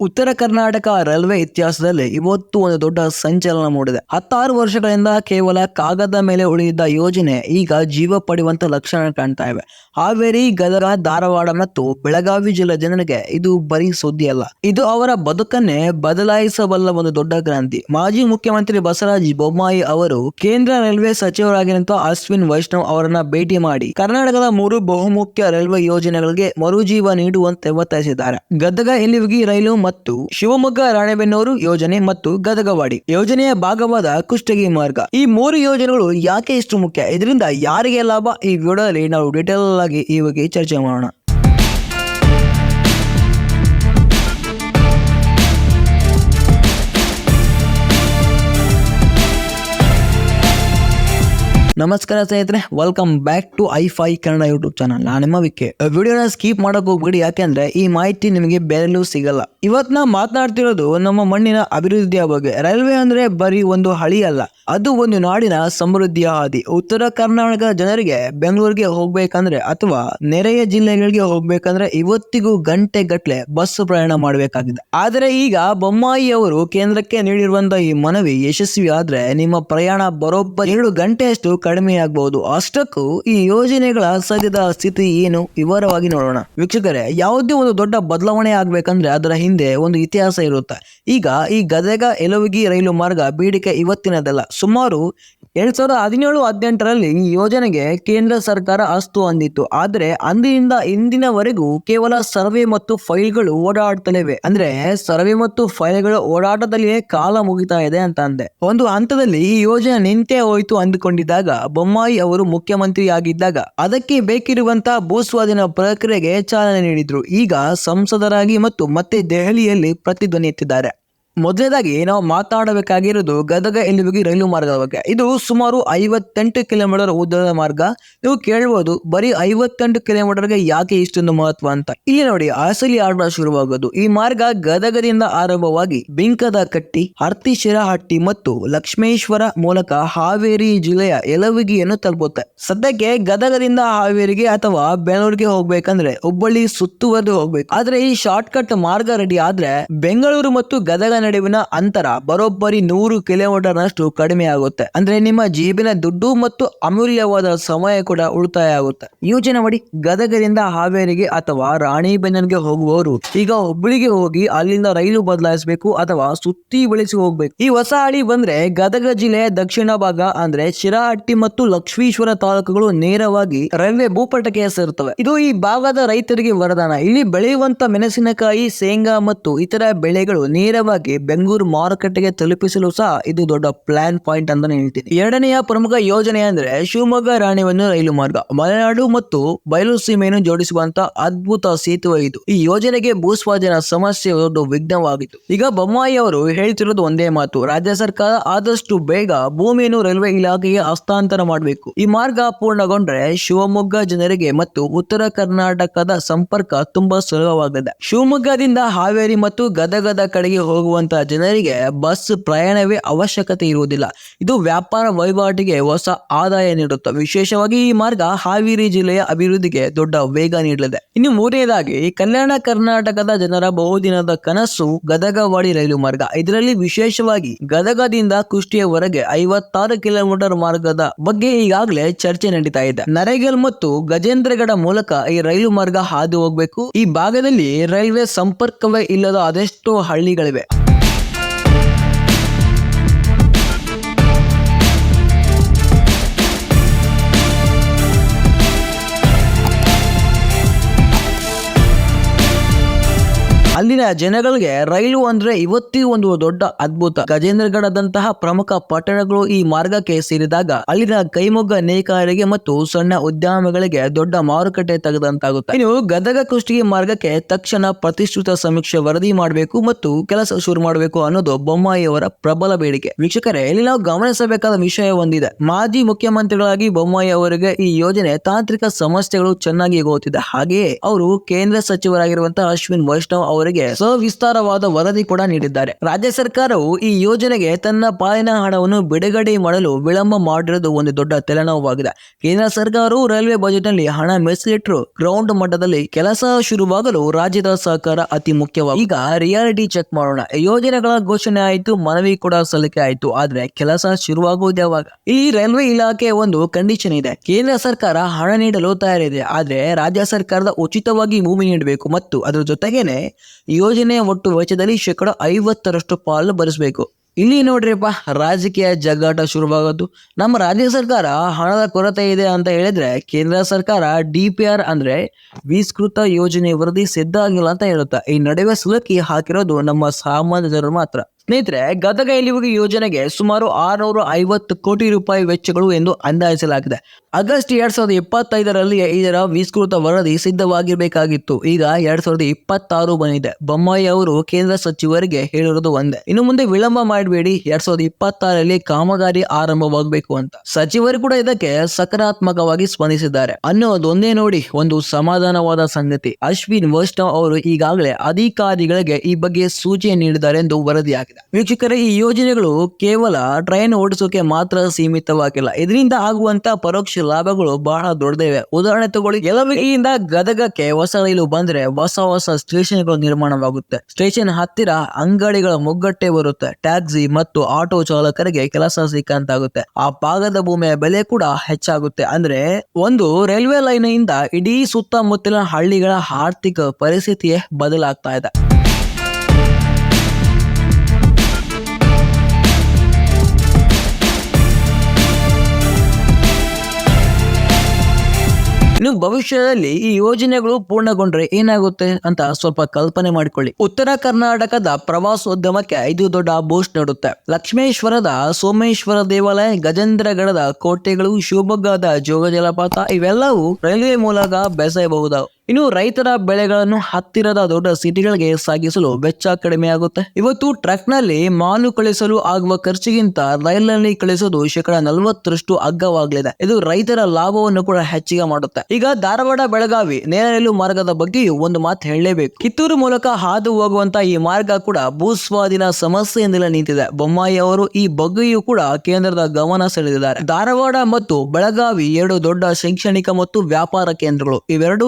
ಉತ್ತರ ಕರ್ನಾಟಕ ರೈಲ್ವೆ ಇತಿಹಾಸದಲ್ಲಿ ಇವತ್ತು ಒಂದು ದೊಡ್ಡ ಸಂಚಲನ ಮೂಡಿದೆ. ಹತ್ತಾರು ವರ್ಷಗಳಿಂದ ಕೇವಲ ಕಾಗದ ಮೇಲೆ ಉಳಿದಿದ್ದ ಯೋಜನೆ ಈಗ ಜೀವ ಪಡೆಯುವಂತ ಲಕ್ಷಣ ಕಾಣ್ತಾ ಇವೆ. ಹಾವೇರಿ, ಗದಗ, ಧಾರವಾಡ ಮತ್ತು ಬೆಳಗಾವಿ ಜಿಲ್ಲೆ ಜನರಿಗೆ ಇದು ಬರೀ ಸುದ್ದಿ ಅಲ್ಲ ಇದು ಅವರ ಬದುಕನ್ನೇ ಬದಲಾಯಿಸಬಲ್ಲ ಒಂದು ದೊಡ್ಡ ಕ್ರಾಂತಿ. ಮಾಜಿ ಮುಖ್ಯಮಂತ್ರಿ ಬಸವರಾಜ ಬೊಮ್ಮಾಯಿ ಅವರು ಕೇಂದ್ರ ರೈಲ್ವೆ ಸಚಿವರಾಗಿರುವಂತಹ ಅಶ್ವಿನ್ ವೈಷ್ಣವ್ ಅವರನ್ನ ಭೇಟಿ ಮಾಡಿ ಕರ್ನಾಟಕದ ಮೂರು ಬಹುಮುಖ್ಯ ರೈಲ್ವೆ ಯೋಜನೆಗಳಿಗೆ ಮರುಜೀವ ನೀಡುವಂತೆ ಒತ್ತಾಯಿಸಿದ್ದಾರೆ. ಗದಗ ಎಲಿವಿಗಿ ರೈಲು ಮತ್ತು ಶಿವಮೊಗ್ಗ ರಾಣೆಬೆನ್ನೂರು ಯೋಜನೆ ಮತ್ತು ಗದಗವಾಡಿ ಯೋಜನೆಯ ಭಾಗವಾದ ಕುಷ್ಟಗಿ ಮಾರ್ಗ. ಈ ಮೂರು ಯೋಜನೆಗಳು ಯಾಕೆ ಇಷ್ಟು ಮುಖ್ಯ? ಇದರಿಂದ ಯಾರಿಗೆ ಲಾಭ? ಈ ವಿಡಿಯೋದಲ್ಲಿ ನಾವು ಡೀಟೇಲ್ ಆಗಿ ಈ ಬಗ್ಗೆ ಚರ್ಚೆ ಮಾಡೋಣ. ನಮಸ್ಕಾರ ಸ್ನೇಹಿತರೆ welcome back to I fi Kannada YouTube channel ನಾನು ನಿಮ್ಮ ವಿಕೆ ವಿಡಿಯೋನ ಸ್ಕೀಪ್ ಮಾಡಕ್ ಹೋಗ್ಬಿಡಿ ಯಾಕೆಂದ್ರೆ ಈ ಮಾಹಿತಿ ನಿಮಗೆ ಬೇರೆಲ್ಲೂ ಸಿಗಲ್ಲ. ಇವತ್ ನಾ ಮಾತನಾಡ್ತಿರೋದು ನಮ್ಮ ಮಣ್ಣಿನ ಅಭಿವೃದ್ಧಿಯ ಬಗ್ಗೆ. ರೈಲ್ವೆ ಅಂದ್ರೆ ಬರೀ ಒಂದು ಹಳಿ ಅಲ್ಲ, ಅದು ಒಂದು ನಾಡಿನ ಸಮೃದ್ಧಿಯ ಹಾದಿ. ಉತ್ತರ ಕರ್ನಾಟಕ ಜನರಿಗೆ ಬೆಂಗಳೂರಿಗೆ ಹೋಗ್ಬೇಕಂದ್ರೆ ಅಥವಾ ನೆರೆಯ ಜಿಲ್ಲೆಗಳಿಗೆ ಹೋಗ್ಬೇಕಂದ್ರೆ ಇವತ್ತಿಗೂ ಗಂಟೆ ಗಟ್ಟಲೆ ಬಸ್ ಪ್ರಯಾಣ ಮಾಡಬೇಕಾಗಿದೆ. ಆದರೆ ಈಗ ಬೊಮ್ಮಾಯಿ ಅವರು ಕೇಂದ್ರಕ್ಕೆ ನೀಡಿರುವಂತಹ ಈ ಮನವಿ ಯಶಸ್ವಿ ಆದ್ರೆ ನಿಮ್ಮ ಪ್ರಯಾಣ ಬರೋಬ್ಬರಿ ಏಳು ಗಂಟೆಯಷ್ಟು ಕಡಿಮೆ ಆಗಬಹುದು ಅಷ್ಟಕ್ಕೂ ಈ ಯೋಜನೆಗಳ ಸದ್ಯದ ಸ್ಥಿತಿ ಏನು? ವಿವರವಾಗಿ ನೋಡೋಣ. ವೀಕ್ಷಕರೇ, ಯಾವುದೇ ಒಂದು ದೊಡ್ಡ ಬದಲಾವಣೆ ಆಗ್ಬೇಕಂದ್ರೆ ಅದರ ಹಿಂದೆ ಒಂದು ಇತಿಹಾಸ ಇರುತ್ತೆ. ಈಗ ಈ ಗದಗ, ಎಲುವಿಗಿ ರೈಲು ಮಾರ್ಗ, ಬೇಡಿಕೆ ಇವತ್ತಿನದಲ್ಲ. ಸುಮಾರು ಎರಡ್ ಸಾವಿರದ ಹದಿನೇಳು ಹದಿನೆಂಟರಲ್ಲಿ ಈ ಯೋಜನೆಗೆ ಕೇಂದ್ರ ಸರ್ಕಾರ ಅಸ್ತು ಅಂದಿತ್ತು. ಆದ್ರೆ ಅಂದಿನಿಂದ ಇಂದಿನವರೆಗೂ ಕೇವಲ ಸರ್ವೆ ಮತ್ತು ಫೈಲ್ಗಳು ಓಡಾಡ್ತಲೇವೆ. ಅಂದ್ರೆ ಸರ್ವೆ ಮತ್ತು ಫೈಲ್ಗಳ ಓಡಾಟದಲ್ಲಿಯೇ ಕಾಲ ಮುಗಿತಾ ಇದೆ ಅಂತ ಅಂದೆ. ಒಂದು ಹಂತದಲ್ಲಿ ಈ ಯೋಜನೆ ನಿಂತೇ ಹೋಯಿತು ಅಂದುಕೊಂಡಿದ್ದಾಗ ಬೊಮ್ಮಾಯಿ ಅವರು ಮುಖ್ಯಮಂತ್ರಿ ಆಗಿದ್ದಾಗ ಅದಕ್ಕೆ ಬೇಕಿರುವಂತಹ ಭೂಸ್ವಾಧೀನ ಪ್ರಕ್ರಿಯೆಗೆ ಚಾಲನೆ ನೀಡಿದ್ರು. ಈಗ ಸಂಸದರಾಗಿ ಮತ್ತು ಮತ್ತೆ ದೆಹಲಿಯಲ್ಲಿ ಪ್ರತಿಧ್ವನಿ ಎತ್ತಿದ್ದಾರೆ. ಮೊದಲನೇದಾಗಿ ನಾವು ಮಾತಾಡಬೇಕಾಗಿರೋದು ಗದಗ ಎಲುಬಿಗೆ ರೈಲು ಮಾರ್ಗದ ಬಗ್ಗೆ. ಇದು ಸುಮಾರು ಐವತ್ತೆಂಟು ಕಿಲೋಮೀಟರ್ ಉದ್ದದ ಮಾರ್ಗ. ನೀವು ಕೇಳ್ಬೋದು, ಬರೀ ಐವತ್ತೆಂಟು ಕಿಲೋಮೀಟರ್ಗೆ ಯಾಕೆ ಇಷ್ಟೊಂದು ಮಹತ್ವ ಅಂತ. ಇಲ್ಲಿ ನೋಡಿ ಅಸಲಿ ಆಟ ಶುರುವಾಗೋದು. ಈ ಮಾರ್ಗ ಗದಗದಿಂದ ಆರಂಭವಾಗಿ ಬಿಂಕದ ಕಟ್ಟಿ, ಹರ್ತಿಶಿರಹಟ್ಟಿ ಮತ್ತು ಲಕ್ಷ್ಮೇಶ್ವರ ಮೂಲಕ ಹಾವೇರಿ ಜಿಲ್ಲೆಯ ಎಲವಿಗಿಯನ್ನು ತಲುಪುತ್ತೆ. ಸದ್ಯಕ್ಕೆ ಗದಗದಿಂದ ಹಾವೇರಿಗೆ ಅಥವಾ ಬೆಂಗಳೂರಿಗೆ ಹೋಗ್ಬೇಕಂದ್ರೆ ಹುಬ್ಬಳ್ಳಿ ಸುತ್ತುವರೆದು ಹೋಗ್ಬೇಕು. ಆದ್ರೆ ಈ ಶಾರ್ಟ್ ಕಟ್ ಮಾರ್ಗ ರೆಡಿ ಆದ್ರೆ ಬೆಂಗಳೂರು ಮತ್ತು ಗದಗ ನಡುವಿನ ಅಂತರ ಬರೋಬ್ಬರಿ ನೂರು ಕಿಲೋಮೀಟರ್ ನಷ್ಟು ಕಡಿಮೆ ಆಗುತ್ತೆ ಅಂದ್ರೆ ನಿಮ್ಮ ಜೀಬಿನ ದುಡ್ಡು ಮತ್ತು ಅಮೂಲ್ಯವಾದ ಸಮಯ ಕೂಡ ಉಳಿತಾಯ ಆಗುತ್ತೆ ಯೋಜನೆ ಮಾಡಿ ಗದಗದಿಂದ ಹಾವೇರಿಗೆ ಅಥವಾ ರಾಣಿಬೆನ್ನನ್ಗೆ ಹೋಗುವವರು ಈಗ ಹುಬ್ಬಳ್ಳಿಗೆ ಹೋಗಿ ಅಲ್ಲಿಂದ ರೈಲು ಬದಲಾಯಿಸಬೇಕು ಅಥವಾ ಸುತ್ತಿ ಬೆಳೆಸಿ ಹೋಗ್ಬೇಕು. ಈ ಹೊಸ ಹಳಿ ಬಂದ್ರೆ ಗದಗ ಜಿಲ್ಲೆಯ ದಕ್ಷಿಣ ಭಾಗ ಅಂದ್ರೆ ಶಿರಹಟ್ಟಿ ಮತ್ತು ಲಕ್ಷ್ಮೀಶ್ವರ ತಾಲೂಕುಗಳು ನೇರವಾಗಿ ರೈಲ್ವೆ ಭೂಪಟಕ್ಕೆ ಸೇರುತ್ತವೆ. ಇದು ಈ ಭಾಗದ ರೈತರಿಗೆ ವರದಾನ. ಇಲ್ಲಿ ಬೆಳೆಯುವಂತ ಮೆಣಸಿನಕಾಯಿ, ಶೇಂಗಾ ಮತ್ತು ಇತರ ಬೆಳೆಗಳು ನೇರವಾಗಿ ಬೆಂಗಳೂರು ಮಾರುಕಟ್ಟೆಗೆ ತಲುಪಿಸಲು ಸಹ ಇದು ದೊಡ್ಡ ಪ್ಲಾನ್ ಪಾಯಿಂಟ್ ಅಂತಾನೆ ಹೇಳ್ತೀನಿ. ಎರಡನೆಯ ಪ್ರಮುಖ ಯೋಜನೆ ಅಂದ್ರೆ ಶಿವಮೊಗ್ಗ ರಾಣಿವನ್ನು ರೈಲು ಮಾರ್ಗ. ಮಲೆನಾಡು ಮತ್ತು ಬಯಲು ಸೀಮೆಯನ್ನು ಜೋಡಿಸುವಂತ ಅದ್ಭುತ ಸೇತುವೆ ಇದು. ಈ ಯೋಜನೆಗೆ ಭೂಸ್ವಾಧೀನ ಸಮಸ್ಯೆ ದೊಡ್ಡ ವಿಘ್ನವಾಗಿತ್ತು. ಈಗ ಬೊಮ್ಮಾಯಿ ಅವರು ಹೇಳ್ತಿರೋದು ಒಂದೇ ಮಾತು. ರಾಜ್ಯ ಸರ್ಕಾರ ಆದಷ್ಟು ಬೇಗ ಭೂಮಿಯನ್ನು ರೈಲ್ವೆ ಇಲಾಖೆಗೆ ಹಸ್ತಾಂತರ ಮಾಡಬೇಕು. ಈ ಮಾರ್ಗ ಪೂರ್ಣಗೊಂಡ್ರೆ ಶಿವಮೊಗ್ಗ ಜನರಿಗೆ ಮತ್ತು ಉತ್ತರ ಕರ್ನಾಟಕದ ಸಂಪರ್ಕ ತುಂಬಾ ಸುಲಭವಾಗಿದೆ ಶಿವಮೊಗ್ಗದಿಂದ ಹಾವೇರಿ ಮತ್ತು ಗದಗದ ಕಡೆಗೆ ಹೋಗುವಂತಹ ಜನರಿಗೆ ಬಸ್ ಪ್ರಯಾಣವೇ ಅವಶ್ಯಕತೆ ಇರುವುದಿಲ್ಲ. ಇದು ವ್ಯಾಪಾರ ವಹಿವಾಟಿಗೆ ಹೊಸ ಆದಾಯ ನೀಡುತ್ತೆ. ವಿಶೇಷವಾಗಿ ಈ ಮಾರ್ಗ ಹಾವೇರಿ ಜಿಲ್ಲೆಯ ಅಭಿವೃದ್ಧಿಗೆ ದೊಡ್ಡ ವೇಗ ನೀಡಲಿದೆ. ಇನ್ನು ಮೂರನೇದಾಗಿ, ಕಲ್ಯಾಣ ಕರ್ನಾಟಕದ ಜನರ ಬಹುದಿನದ ಕನಸು ಗದಗವಾಡಿ ರೈಲು ಮಾರ್ಗ. ಇದರಲ್ಲಿ ವಿಶೇಷವಾಗಿ ಗದಗದಿಂದ ಕುಷ್ಟಿಯವರೆಗೆ ಐವತ್ತಾರು ಕಿಲೋಮೀಟರ್ ಮಾರ್ಗದ ಬಗ್ಗೆ ಈಗಾಗಲೇ ಚರ್ಚೆ ನಡೀತಾ ಇದೆ. ನರೇಗಲ್ ಮತ್ತು ಗಜೇಂದ್ರಗಡ ಮೂಲಕ ಈ ರೈಲು ಮಾರ್ಗ ಹಾದು ಹೋಗಬೇಕು. ಈ ಭಾಗದಲ್ಲಿ ರೈಲ್ವೆ ಸಂಪರ್ಕವೇ ಇಲ್ಲದ ಅದೆಷ್ಟೋ ಹಳ್ಳಿಗಳಿವೆ. ಅಲ್ಲಿನ ಜನಗಳಿಗೆ ರೈಲು ಅಂದ್ರೆ ಇವತ್ತಿಗೂ ಒಂದು ದೊಡ್ಡ ಅದ್ಭುತ. ಗಜೇಂದ್ರಗಢದಂತಹ ಪ್ರಮುಖ ಪಟ್ಟಣಗಳು ಈ ಮಾರ್ಗಕ್ಕೆ ಸೇರಿದಾಗ ಅಲ್ಲಿನ ಕೈಮೊಗ್ಗ ನೇಕಾರರಿಗೆ ಮತ್ತು ಸಣ್ಣ ಉದ್ಯಮಗಳಿಗೆ ದೊಡ್ಡ ಮಾರುಕಟ್ಟೆ ತೆಗೆದಂತಾಗುತ್ತೆ. ಇನ್ನು ಗದಗ ಕುಷ್ಟಿಗೆ ಮಾರ್ಗಕ್ಕೆ ತಕ್ಷಣ ಪ್ರತಿಷ್ಠಿತ ಸಮೀಕ್ಷೆ ವರದಿ ಮಾಡಬೇಕು ಮತ್ತು ಕೆಲಸ ಶುರು ಮಾಡಬೇಕು ಅನ್ನೋದು ಬೊಮ್ಮಾಯಿಯವರ ಪ್ರಬಲ ಬೇಡಿಕೆ. ವೀಕ್ಷಕರೇ ಇಲ್ಲಿ ನಾವು ಗಮನಿಸಬೇಕಾದ ವಿಷಯ ಒಂದಿದೆ. ಮಾಜಿ ಮುಖ್ಯಮಂತ್ರಿಗಳಾಗಿ ಬೊಮ್ಮಾಯಿ ಅವರಿಗೆ ಈ ಯೋಜನೆ ತಾಂತ್ರಿಕ ಸಮಸ್ಯೆಗಳು ಚೆನ್ನಾಗಿ ಗೊತ್ತಿದೆ. ಹಾಗೆಯೇ ಅವರು ಕೇಂದ್ರ ಸಚಿವರಾಗಿರುವಂತಹ ಅಶ್ವಿನ್ ವೈಷ್ಣವ್ ಅವರಿಗೆ ಸವಿಸ್ತಾರವಾದ ವರದಿ ಕೂಡ ನೀಡಿದ್ದಾರೆ. ರಾಜ್ಯ ಸರ್ಕಾರವು ಈ ಯೋಜನೆಗೆ ತನ್ನ ಪಾಲಿನ ಹಣವನ್ನು ಬಿಡುಗಡೆ ಮಾಡಲು ವಿಳಂಬ ಮಾಡಿರುವುದು ಒಂದು ದೊಡ್ಡ ತಲೆನೋವಾಗಿದೆ. ಕೇಂದ್ರ ಸರ್ಕಾರವು ರೈಲ್ವೆ ಬಜೆಟ್ನಲ್ಲಿ ಹಣ ಮೀಸಲಿಟ್ಟರು ಗ್ರೌಂಡ್ ಮಟ್ಟದಲ್ಲಿ ಕೆಲಸ ಶುರುವಾಗಲು ರಾಜ್ಯದ ಸಹಕಾರ ಅತಿ ಮುಖ್ಯವಾಗಿದೆ ಈಗ ರಿಯಾಲಿಟಿ ಚೆಕ್ ಮಾಡೋಣ. ಯೋಜನೆಗಳ ಘೋಷಣೆ ಆಯಿತು, ಮನವಿ ಕೂಡ ಸಲ್ಲಿಕೆ ಆಯಿತು, ಆದ್ರೆ ಕೆಲಸ ಶುರುವಾಗುವುದು ಯಾವಾಗ ಈ ರೈಲ್ವೆ ಇಲಾಖೆ ಒಂದು ಕಂಡೀಷನ್ ಇದೆ. ಕೇಂದ್ರ ಸರ್ಕಾರ ಹಣ ನೀಡಲು ತಯಾರಿದೆ, ಆದ್ರೆ ರಾಜ್ಯ ಸರ್ಕಾರದ ಉಚಿತವಾಗಿ ಭೂಮಿ ನೀಡಬೇಕು ಮತ್ತು ಅದರ ಜೊತೆಗೇನೆ ಯೋಜನೆಯ ಒಟ್ಟು ವೆಚ್ಚದಲ್ಲಿ ಶೇಕಡ ಐವತ್ತರಷ್ಟು ಪಾಲು ಭರಿಸಬೇಕು. ಇಲ್ಲಿ ನೋಡ್ರಿಪ್ಪ, ರಾಜಕೀಯ ಜಗ್ಗಾಟ ಶುರುವಾಗೋದು. ನಮ್ಮ ರಾಜ್ಯ ಸರ್ಕಾರ ಹಣದ ಕೊರತೆ ಇದೆ ಅಂತ ಹೇಳಿದ್ರೆ ಕೇಂದ್ರ ಸರ್ಕಾರ ಡಿ ಪಿ ಆರ್ ಅಂದ್ರೆ ವಿಸ್ತೃತ ಯೋಜನೆ ವರದಿ ಸಿದ್ಧ ಆಗಿಲ್ಲ ಅಂತ ಹೇಳುತ್ತೆ. ಈ ನಡುವೆ ಸುಲಕಿ ಹಾಕಿರೋದು ನಮ್ಮ ಸಾಮಾನ್ಯ ಜನರು ಮಾತ್ರ. ಸ್ನೇಹಿತರೆ, ಗದಗ ಇಲ್ಲಿವರೆಗೆ ಯೋಜನೆಗೆ ಸುಮಾರು ಆರುನೂರ ಐವತ್ತು ಕೋಟಿ ರೂಪಾಯಿ ವೆಚ್ಚಗಳು ಎಂದು ಅಂದಾಜಿಸಲಾಗಿದೆ. ಆಗಸ್ಟ್ ಎರಡ್ ಸಾವಿರದ ಇಪ್ಪತ್ತೈದರಲ್ಲಿ ಇದರ ವಿಸ್ತೃತ ವರದಿ ಸಿದ್ಧವಾಗಿರಬೇಕಾಗಿತ್ತು. ಈಗ ಎರಡ್ ಸಾವಿರದ ಇಪ್ಪತ್ತಾರು ಬಂದಿದೆ. ಬೊಮ್ಮಾಯಿ ಅವರು ಕೇಂದ್ರ ಸಚಿವರಿಗೆ ಹೇಳಿರೋದು ಒಂದೇ. ಇನ್ನು ಮುಂದೆ ವಿಳಂಬ ಮಾಡಬೇಡಿ. ಎರಡ್ ಸಾವಿರದ ಇಪ್ಪತ್ತಾರಲ್ಲಿ ಕಾಮಗಾರಿ ಆರಂಭವಾಗಬೇಕು ಅಂತ. ಸಚಿವರು ಕೂಡ ಇದಕ್ಕೆ ಸಕಾರಾತ್ಮಕವಾಗಿ ಸ್ಪಂದಿಸಿದ್ದಾರೆ. ಅನ್ನೋದೊಂದೇ ನೋಡಿ, ಒಂದು ಸಮಾಧಾನವಾದ ಸಂಗತಿ. ಅಶ್ವಿನ್ ವೈಷ್ಣವ್ ಅವರು ಈಗಾಗಲೇ ಅಧಿಕಾರಿಗಳಿಗೆ ಈ ಬಗ್ಗೆ ಸೂಚನೆ ನೀಡಿದ್ದಾರೆ ಎಂದು ವರದಿಯಾಗಿದೆ. ವೀಕ್ಷಕರೇ, ಈ ಯೋಜನೆಗಳು ಕೇವಲ ಟ್ರೈನ್ ಓಡಿಸೋಕೆ ಮಾತ್ರ ಸೀಮಿತವಾಗಿಲ್ಲ. ಇದರಿಂದ ಆಗುವಂತಹ ಪರೋಕ್ಷ ಲಾಭಗಳು ಬಹಳ ದೊಡ್ಡದಿವೆ. ಉದಾಹರಣೆ ತಗೊಳ್ಳಿ. ಕೆಲವೇಯಿಂದ ಗದಗಕ್ಕೆ ಹೊಸ ರೈಲು ಬಂದ್ರೆ ಹೊಸ ಹೊಸ ಸ್ಟೇಷನ್ಗಳು ನಿರ್ಮಾಣವಾಗುತ್ತೆ. ಸ್ಟೇಷನ್ ಹತ್ತಿರ ಅಂಗಡಿಗಳ ಮುಗ್ಗಟ್ಟೆ ಬರುತ್ತೆ. ಟ್ಯಾಕ್ಸಿ ಮತ್ತು ಆಟೋ ಚಾಲಕರಿಗೆ ಕೆಲಸ ಸಿಕ್ಕಂತಾಗುತ್ತೆ. ಆ ಭಾಗದ ಭೂಮಿಯ ಬೆಲೆ ಕೂಡ ಹೆಚ್ಚಾಗುತ್ತೆ. ಅಂದ್ರೆ ಒಂದು ರೈಲ್ವೆ ಲೈನ್ ಇಂದ ಇಡೀ ಸುತ್ತಮುತ್ತಲಿನ ಹಳ್ಳಿಗಳ ಆರ್ಥಿಕ ಪರಿಸ್ಥಿತಿಯೇ ಬದಲಾಗ್ತಾ ಇದೆ. ಇನ್ನು ಭವಿಷ್ಯದಲ್ಲಿ ಈ ಯೋಜನೆಗಳು ಪೂರ್ಣಗೊಂಡ್ರೆ ಏನಾಗುತ್ತೆ ಅಂತ ಸ್ವಲ್ಪ ಕಲ್ಪನೆ ಮಾಡಿಕೊಳ್ಳಿ. ಉತ್ತರ ಕರ್ನಾಟಕದ ಪ್ರವಾಸೋದ್ಯಮಕ್ಕೆ ಐದು ದೊಡ್ಡ ಬೂಸ್ಟ್ ನೀಡುತ್ತೆ. ಲಕ್ಷ್ಮೇಶ್ವರದ, ಸೋಮೇಶ್ವರ ದೇವಾಲಯ, ಗಜೇಂದ್ರಗಡದ ಕೋಟೆಗಳು, ಶಿವಮೊಗ್ಗದ ಜೋಗ ಜಲಪಾತ ಇವೆಲ್ಲವೂ ರೈಲ್ವೆ ಮೂಲಕ ಬೆಸೆಯಬಹುದಾವು. ಇನ್ನು ರೈತರ ಬೆಳೆಗಳನ್ನು ಹತ್ತಿರದ ದೊಡ್ಡ ಸಿಟಿಗಳಿಗೆ ಸಾಗಿಸಲು ವೆಚ್ಚ ಕಡಿಮೆ ಆಗುತ್ತೆ. ಇವತ್ತು ಟ್ರಕ್ನಲ್ಲಿ ಮಾಲು ಕಳಿಸಲು ಆಗುವ ಖರ್ಚಿಗಿಂತ ರೈಲಿನಲ್ಲಿ ಕಳಿಸೋದು ಶೇಕಡ ನಲವತ್ತರಷ್ಟು ಅಗ್ಗವಾಗಲಿದೆ. ಇದು ರೈತರ ಲಾಭವನ್ನು ಕೂಡ ಹೆಚ್ಚಿಗೆ ಮಾಡುತ್ತೆ. ಈಗ ಧಾರವಾಡ ಬೆಳಗಾವಿ ನೇರ ರೈಲು ಮಾರ್ಗದ ಬಗ್ಗೆಯೂ ಒಂದು ಮಾತು ಹೇಳಲೇಬೇಕು. ಕಿತ್ತೂರು ಮೂಲಕ ಹಾದು ಹೋಗುವಂತ ಈ ಮಾರ್ಗ ಕೂಡ ಭೂಸ್ವಾಧೀನ ಸಮಸ್ಯೆಯಿಂದಲೇ ನಿಂತಿದೆ. ಬೊಮ್ಮಾಯಿ ಅವರು ಈ ಬಗ್ಗೆಯೂ ಕೂಡ ಕೇಂದ್ರದ ಗಮನ ಸೆಳೆದಿದ್ದಾರೆ. ಧಾರವಾಡ ಮತ್ತು ಬೆಳಗಾವಿ ಎರಡು ದೊಡ್ಡ ಶೈಕ್ಷಣಿಕ ಮತ್ತು ವ್ಯಾಪಾರ ಕೇಂದ್ರಗಳು. ಇವೆರಡೂ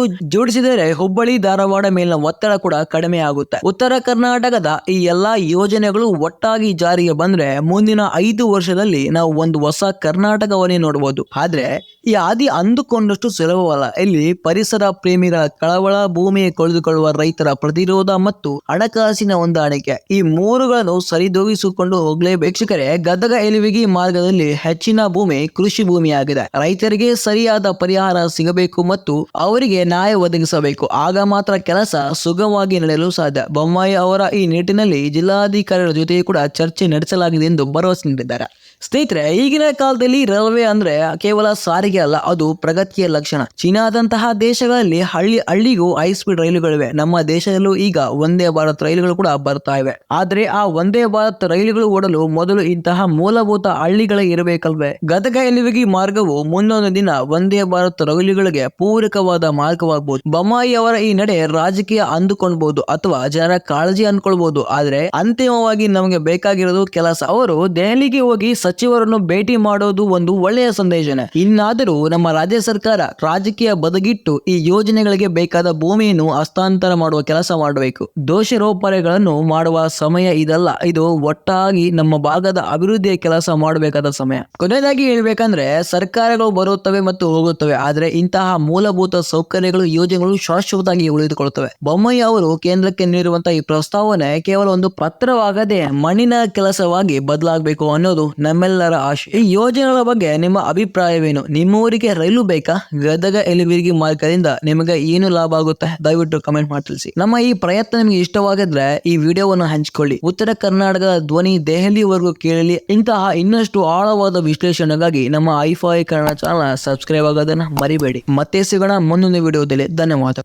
ಜೋಡಿಸಿದರೆ ಹುಬ್ಬಳ್ಳಿ, ಧಾರವಾಡ ಮೇಲಿನ ಒತ್ತಡ ಕೂಡ ಕಡಿಮೆ ಆಗುತ್ತೆ. ಉತ್ತರ ಕರ್ನಾಟಕದ ಈ ಎಲ್ಲಾ ಯೋಜನೆಗಳು ಒಟ್ಟಾಗಿ ಜಾರಿಗೆ ಬಂದ್ರೆ ಮುಂದಿನ ಐದು ವರ್ಷದಲ್ಲಿ ನಾವು ಒಂದು ಹೊಸ ಕರ್ನಾಟಕವನ್ನೇ ನೋಡಬಹುದು ಆದ್ರೆ ಈ ಹಾದಿ ಅಂದುಕೊಂಡಷ್ಟು ಸುಲಭವಲ್ಲ. ಇಲ್ಲಿ ಪರಿಸರ ಪ್ರೇಮಿಗಳ ಕಳವಳ, ಭೂಮಿ ಕಳೆದುಕೊಳ್ಳುವ ರೈತರ ಪ್ರತಿರೋಧ ಮತ್ತು ಹಣಕಾಸಿನ ಹೊಂದಾಣಿಕೆ. ಈ ಮೂರುಗಳನ್ನು ಸರಿದೂಗಿಸಿಕೊಂಡು ಹೋಗ್ಲೇ ವೀಕ್ಷಕರೇ ಗದಗ ಎಲುವಿಗಿ ಮಾರ್ಗದಲ್ಲಿ ಹೆಚ್ಚಿನ ಭೂಮಿ ಕೃಷಿ ಭೂಮಿಯಾಗಿದೆ. ರೈತರಿಗೆ ಸರಿಯಾದ ಪರಿಹಾರ ಸಿಗಬೇಕು ಮತ್ತು ಅವರಿಗೆ ನ್ಯಾಯ ಒದಗಿಸಬೇಕು ಆಗ ಮಾತ್ರ ಕೆಲಸ ಸುಗಮವಾಗಿ ನಡೆಯಲು ಸಾಧ್ಯ. ಬೊಮ್ಮಾಯಿ ಅವರ ಈ ನಿಟ್ಟಿನಲ್ಲಿ ಜಿಲ್ಲಾಧಿಕಾರಿಗಳ ಜೊತೆ ಕೂಡ ಚರ್ಚೆ ನಡೆಸಲಾಗಿದೆ ಎಂದು ಭರವಸೆ ನೀಡಿದ್ದಾರೆ. ಸ್ನೇಹಿತರೆ, ಈಗಿನ ಕಾಲದಲ್ಲಿ ರೈಲ್ವೆ ಅಂದ್ರೆ ಕೇವಲ ಸಾರಿಗೆ ಅಲ್ಲ, ಅದು ಪ್ರಗತಿಯ ಲಕ್ಷಣ. ಚೀನಾದಂತಹ ದೇಶಗಳಲ್ಲಿ ಹಳ್ಳಿ, ಹಳ್ಳಿಗೂ ಹೈ ಸ್ಪೀಡ್ ರೈಲುಗಳಿವೆ. ನಮ್ಮ ದೇಶದಲ್ಲೂ ಈಗ ಒಂದೇ ಭಾರತ್ ರೈಲುಗಳು ಕೂಡ ಬರ್ತಾ ಇವೆ. ಆದ್ರೆ ಆ ಒಂದೇ ಭಾರತ್ ರೈಲುಗಳು ಓಡಲು ಮೊದಲು ಇಂತಹ ಮೂಲಭೂತ ಹಳ್ಳಿಗಳೇ ಇರಬೇಕಲ್ವೇ? ಗದಗ ಎಲುವಿಗೆ ಮಾರ್ಗವು ಮುಂದೊಂದು ದಿನ ಒಂದೇ ಭಾರತ್ ರೈಲುಗಳಿಗೆ ಪೂರಕವಾದ ಮಾರ್ಗವಾಗಬಹುದು ಬೊಮ್ಮಾಯಿ ಅವರ ಈ ನಡೆ ರಾಜಕೀಯ ಅಂದುಕೊಳ್ಬಹುದು ಅಥವಾ ಜನರ ಕಾಳಜಿ ಅಂದ್ಕೊಳ್ಬಹುದು ಆದ್ರೆ ಅಂತಿಮವಾಗಿ ನಮಗೆ ಬೇಕಾಗಿರೋದು ಕೆಲಸ. ಅವರು ದೆಹಲಿಗೆ ಹೋಗಿ ಸಚಿವರನ್ನು ಭೇಟಿ ಮಾಡೋದು ಒಂದು ಒಳ್ಳೆಯ ಸಂದೇಶನೇ. ಇನ್ನಾದರೂ ನಮ್ಮ ರಾಜ್ಯ ಸರ್ಕಾರ ರಾಜಕೀಯ ಬದಗಿಟ್ಟು ಈ ಯೋಜನೆಗಳಿಗೆ ಬೇಕಾದ ಭೂಮಿಯನ್ನು ಹಸ್ತಾಂತರ ಮಾಡುವ ಕೆಲಸ ಮಾಡಬೇಕು. ದೋಷಾರೋಪಣೆಗಳನ್ನು ಮಾಡುವ ಸಮಯ ಇದಲ್ಲ. ಇದು ಒಟ್ಟಾಗಿ ನಮ್ಮ ಭಾಗದ ಅಭಿವೃದ್ಧಿಯ ಕೆಲಸ ಮಾಡಬೇಕಾದ ಸಮಯ. ಕೊನೆಯದಾಗಿ ಹೇಳ್ಬೇಕಂದ್ರೆ ಸರ್ಕಾರಗಳು ಬರುತ್ತವೆ ಮತ್ತು ಹೋಗುತ್ತವೆ. ಆದ್ರೆ ಇಂತಹ ಮೂಲಭೂತ ಸೌಕರ್ಯಗಳು, ಯೋಜನೆಗಳು ಶಾಶ್ವತವಾಗಿ ಉಳಿದುಕೊಳ್ಳುತ್ತವೆ. ಬೊಮ್ಮಯ್ಯ ಅವರು ಕೇಂದ್ರಕ್ಕೆ ನೀಡಿರುವಂತಹ ಈ ಪ್ರಸ್ತಾವನೆ ಕೇವಲ ಒಂದು ಪತ್ರವಾಗದೆ ಮಣ್ಣಿನ ಕೆಲಸವಾಗಿ ಬದಲಾಗಬೇಕು ಅನ್ನೋದು ನಮ್ಮೆಲ್ಲರ ಆಶೆ ಈ ಯೋಜನೆಗಳ ಬಗ್ಗೆ ನಿಮ್ಮ ಅಭಿಪ್ರಾಯವೇನು? ನಿಮ್ಮ ಊರಿಗೆ ರೈಲು ಬೇಕಾ? ಗದಗ ಎಲಿವಿರಿಗೆ ಮಾರ್ಗದಿಂದ ನಿಮಗೆ ಏನು ಲಾಭ ಆಗುತ್ತೆ? ದಯವಿಟ್ಟು ಕಮೆಂಟ್ ಮಾಡಿ ತಿಳಿಸಿ. ನಮ್ಮ ಈ ಪ್ರಯತ್ನ ನಿಮಗೆ ಇಷ್ಟವಾಗಿದ್ರೆ ಈ ವಿಡಿಯೋವನ್ನು ಹಂಚಿಕೊಳ್ಳಿ. ಉತ್ತರ ಕರ್ನಾಟಕದ ಧ್ವನಿ ದೆಹಲಿವರೆಗೂ ಕೇಳಲಿ. ಇಂತಹ ಇನ್ನಷ್ಟು ಆಳವಾದ ವಿಶ್ಲೇಷಣೆಗಾಗಿ ನಮ್ಮ ಐಫೈ ಕನ್ನಡ ಚಾನಲ್ ಸಬ್ಸ್ಕ್ರೈಬ್ ಆಗೋದನ್ನ ಮರಿಬೇಡಿ. ಮತ್ತೆ ಸಿಗೋಣ ಮುಂದೊಂದು ವಿಡಿಯೋದಲ್ಲಿ. ಧನ್ಯವಾದ